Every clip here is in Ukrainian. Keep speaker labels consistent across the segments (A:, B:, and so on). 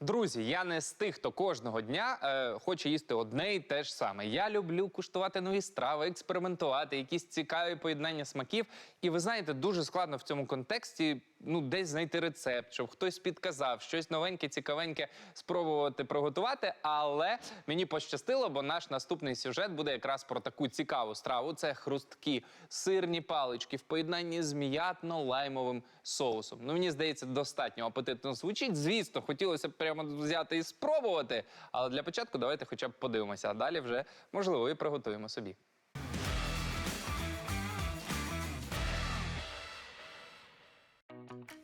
A: Друзі, я не з тих, хто кожного дня е, хоче їсти одне і те ж саме. Я люблю куштувати нові страви, експериментувати, якісь цікаві поєднання смаків. І ви знаєте, дуже складно в цьому контексті ну, десь знайти рецепт, щоб хтось підказав, щось новеньке, цікавеньке спробувати приготувати. Але мені пощастило, бо наш наступний сюжет буде якраз про таку цікаву страву. Це хрусткі сирні палички в поєднанні з м'ятно-лаймовим соусом. Ну, мені здається, достатньо апетитно звучить. Звісно, хотілося б прямо взяти і спробувати. Але для початку давайте хоча б подивимося, а далі вже можливо і приготуємо собі.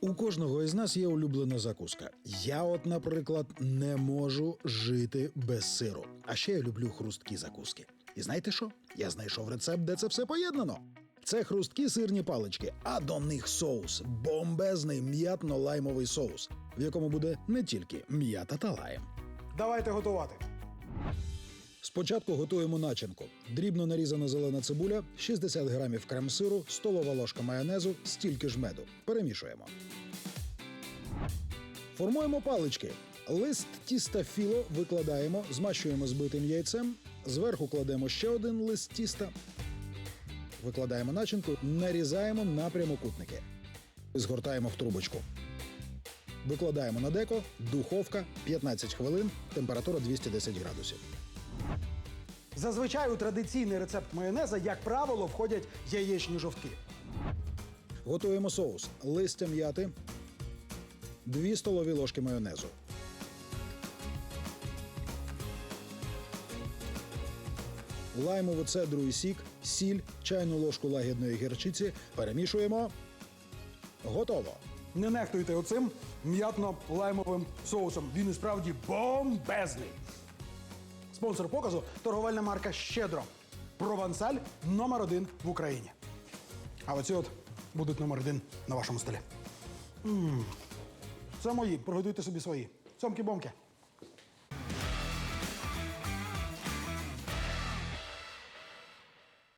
B: У кожного із нас є улюблена закуска. Я, от, наприклад, не можу жити без сиру. А ще я люблю хрусткі закуски. І знаєте що? Я знайшов рецепт, де це все поєднано. Це хрусткі сирні палички, а до них соус бомбезний м'ятно-лаймовий соус, в якому буде не тільки м'ята та лайм.
C: Давайте готувати.
B: Спочатку готуємо начинку. Дрібно нарізана зелена цибуля, 60 грамів крем-сиру, столова ложка майонезу, стільки ж меду. Перемішуємо. Формуємо палички. Лист тіста філо викладаємо, змащуємо збитим яйцем. Зверху кладемо ще один лист тіста. Викладаємо начинку, нарізаємо на прямокутники. Згортаємо в трубочку. Викладаємо на деко, духовка 15 хвилин, температура 210 градусів.
C: Зазвичай у традиційний рецепт майонеза, як правило, входять яєчні жовтки.
B: Готуємо соус. Листя м'яти, 2 столові ложки майонезу. Лаймову цедру і сік, сіль, чайну ложку лагідної гірчиці. Перемішуємо. Готово.
C: Не нехтуйте оцим м'ятно-лаймовим соусом. Він і справді бомбезний. Спонсор показу торговельна марка Щедро. Провансаль номер один в Україні. А оці от будуть номер один на вашому столі. М. Це мої, приготуйте собі свої. Цьомки-бомки.